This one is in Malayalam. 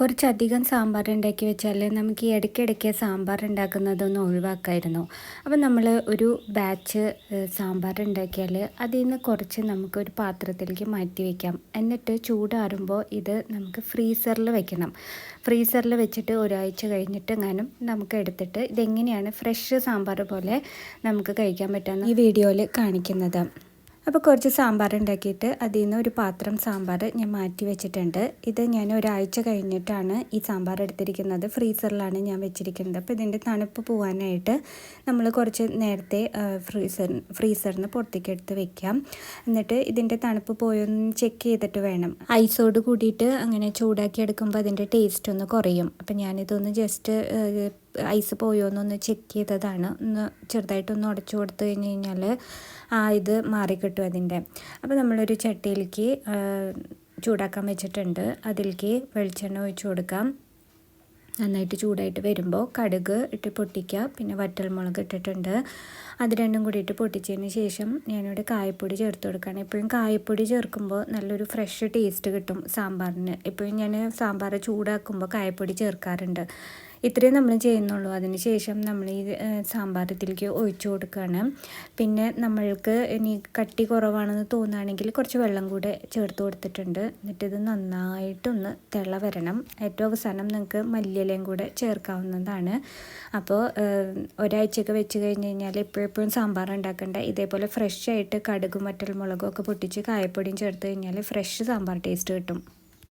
കുറച്ചധികം സാമ്പാർ ഉണ്ടാക്കി വെച്ചാൽ നമുക്ക് ഈ ഇടയ്ക്കിടയ്ക്ക് സാമ്പാർ ഉണ്ടാക്കുന്നതൊന്ന് ഒഴിവാക്കായിരുന്നു. അപ്പം നമ്മൾ ഒരു ബാച്ച് സാമ്പാർ ഉണ്ടാക്കിയാൽ അതിൽ നിന്ന് കുറച്ച് നമുക്ക് ഒരു പാത്രത്തിലേക്ക് മാറ്റി വയ്ക്കാം എന്നിട്ട് ചൂടാറുമ്പോൾ ഇത് നമുക്ക് ഫ്രീസറിൽ വെക്കണം. ഫ്രീസറിൽ വെച്ചിട്ട് ഒരാഴ്ച കഴിഞ്ഞിട്ട് എങ്ങാനും നമുക്ക് എടുത്തിട്ട് ഇതെങ്ങനെയാണ് ഫ്രഷ് സാമ്പാർ പോലെ നമുക്ക് കഴിക്കാൻ പറ്റുന്ന ഈ വീഡിയോയിൽ കാണിക്കുന്നത്. അപ്പോൾ കുറച്ച് സാമ്പാർ ഉണ്ടാക്കിയിട്ട് അതിൽ നിന്ന് ഒരു പാത്രം സാമ്പാർ ഞാൻ മാറ്റി വെച്ചിട്ടുണ്ട്. ഇത് ഞാൻ ഒരാഴ്ച കഴിഞ്ഞിട്ടാണ് ഈ സാമ്പാർ എടുത്തിരിക്കുന്നത്. ഫ്രീസറിലാണ് ഞാൻ വെച്ചിരിക്കുന്നത്. അപ്പോൾ ഇതിന്റെ തണുപ്പ് പോകാനായിട്ട് നമ്മൾ കുറച്ച് നേരത്തെ ഫ്രീസർ ഫ്രീസറിൽ നിന്ന് പുറത്തേക്ക് എടുത്ത് വെക്കാം. എന്നിട്ട് ഇതിന്റെ തണുപ്പ് പോയൊന്ന് ചെക്ക് ചെയ്തിട്ട് വേണം. ഐസോട് കൂടിയിട്ട് അങ്ങനെ ചൂടാക്കി എടുക്കുമ്പോൾ അതിന്റെ ടേസ്റ്റ് ഒന്ന് കുറയും. അപ്പോൾ ഞാനിതൊന്ന് ജസ്റ്റ് ഐസ് പോയോ എന്നൊന്ന് ചെക്ക് ചെയ്തതാണ്. ഒന്ന് ചെറുതായിട്ടൊന്ന് ഉടച്ചു കൊടുത്തു കഴിഞ്ഞ് കഴിഞ്ഞാൽ ആ ഇത് മാറിക്കിട്ടും അതിന്റെ. അപ്പോൾ നമ്മളൊരു ചട്ടിയിലേക്ക് ചൂടാക്കാൻ വെച്ചിട്ടുണ്ട്. അതിലേക്ക് വെളിച്ചെണ്ണ ഒഴിച്ചു കൊടുക്കാം. നന്നായിട്ട് ചൂടായിട്ട് വരുമ്പോൾ കടുക് ഇട്ട് പൊട്ടിക്കുക പിന്നെ വറ്റൽമുളക് ഇട്ടിട്ടുണ്ട്. അത് രണ്ടും കൂടി ഇട്ട് പൊട്ടിച്ചതിന് ശേഷം ഞാനിവിടെ കായപ്പൊടി ചേർത്ത് കൊടുക്കുകയാണ്. എപ്പോഴും കായപ്പൊടി ചേർക്കുമ്പോൾ നല്ലൊരു ഫ്രഷ് ടേസ്റ്റ് കിട്ടും സാമ്പാറിന്. എപ്പോഴും ഞാൻ സാമ്പാർ ചൂടാക്കുമ്പോൾ കായപ്പൊടി ചേർക്കാറുണ്ട്. ഇത്രയും നമ്മൾ ചെയ്യുന്നുള്ളൂ. അതിനുശേഷം നമ്മൾ ഈ സാമ്പാറത്തിലേക്ക് ഒഴിച്ചു കൊടുക്കുകയാണ് പിന്നെ നമ്മൾക്ക് ഇനി കട്ടി കുറവാണെന്ന് തോന്നുകയാണെങ്കിൽ കുറച്ച് വെള്ളം കൂടെ ചേർത്ത് കൊടുത്തിട്ടുണ്ട്. എന്നിട്ട് ഇത് നന്നായിട്ടൊന്ന് തിള വരണം. ഏറ്റവും അവസാനം നിങ്ങൾക്ക് മല്ലിയിലയും കൂടെ ചേർക്കാവുന്നതാണ്. അപ്പോൾ ഒരാഴ്ചയൊക്കെ വെച്ച് കഴിഞ്ഞ് കഴിഞ്ഞാൽ എപ്പോഴെപ്പോഴും സാമ്പാർ ഉണ്ടാക്കേണ്ട. ഇതേപോലെ ഫ്രഷ് ആയിട്ട് കടുകും മുളകും ഒക്കെ പൊട്ടിച്ച് കായപ്പൊടിയും ചേർത്ത് കഴിഞ്ഞാൽ ഫ്രഷ് സാമ്പാർ ടേസ്റ്റ് കിട്ടും.